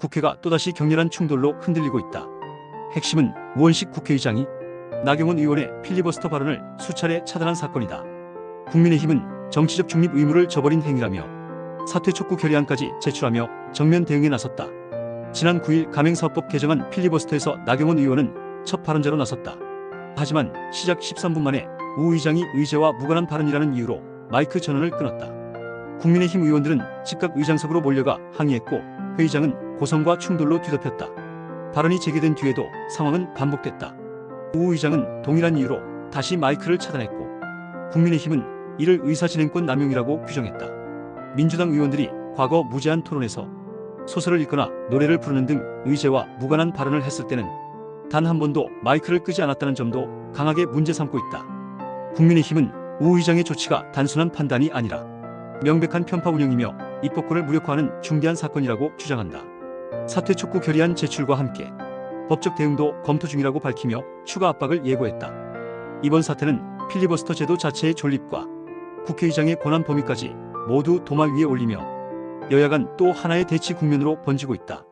국회가 또다시 격렬한 충돌로 흔들리고 있다. 핵심은 우원식 국회의장이 나경원 의원의 필리버스터 발언을 수차례 차단한 사건이다. 국민의힘은 정치적 중립 의무를 저버린 행위라며 사퇴 촉구 결의안까지 제출하며 정면 대응에 나섰다. 지난 9일 가맹사업법 개정안 필리버스터에서 나경원 의원은 첫 발언자로 나섰다. 하지만 시작 13분 만에 우 의장이 의제와 무관한 발언이라는 이유로 마이크 전원을 끊었다. 국민의힘 의원들은 즉각 의장석으로 몰려가 항의했고 회의장은 고성과 충돌로 뒤덮였다. 발언이 재개된 뒤에도 상황은 반복됐다. 우 의장은 동일한 이유로 다시 마이크를 차단했고 국민의힘은 이를 의사진행권 남용이라고 규정했다. 민주당 의원들이 과거 무제한 토론에서 소설을 읽거나 노래를 부르는 등 의제와 무관한 발언을 했을 때는 단 한 번도 마이크를 끄지 않았다는 점도 강하게 문제 삼고 있다. 국민의힘은 우 의장의 조치가 단순한 판단이 아니라 명백한 편파 운영이며 입법권을 무력화하는 중대한 사건이라고 주장한다. 사퇴 촉구 결의안 제출과 함께 법적 대응도 검토 중이라고 밝히며 추가 압박을 예고했다. 이번 사태는 필리버스터 제도 자체의 존립과 국회의장의 권한 범위까지 모두 도마 위에 올리며 여야 간 또 하나의 대치 국면으로 번지고 있다.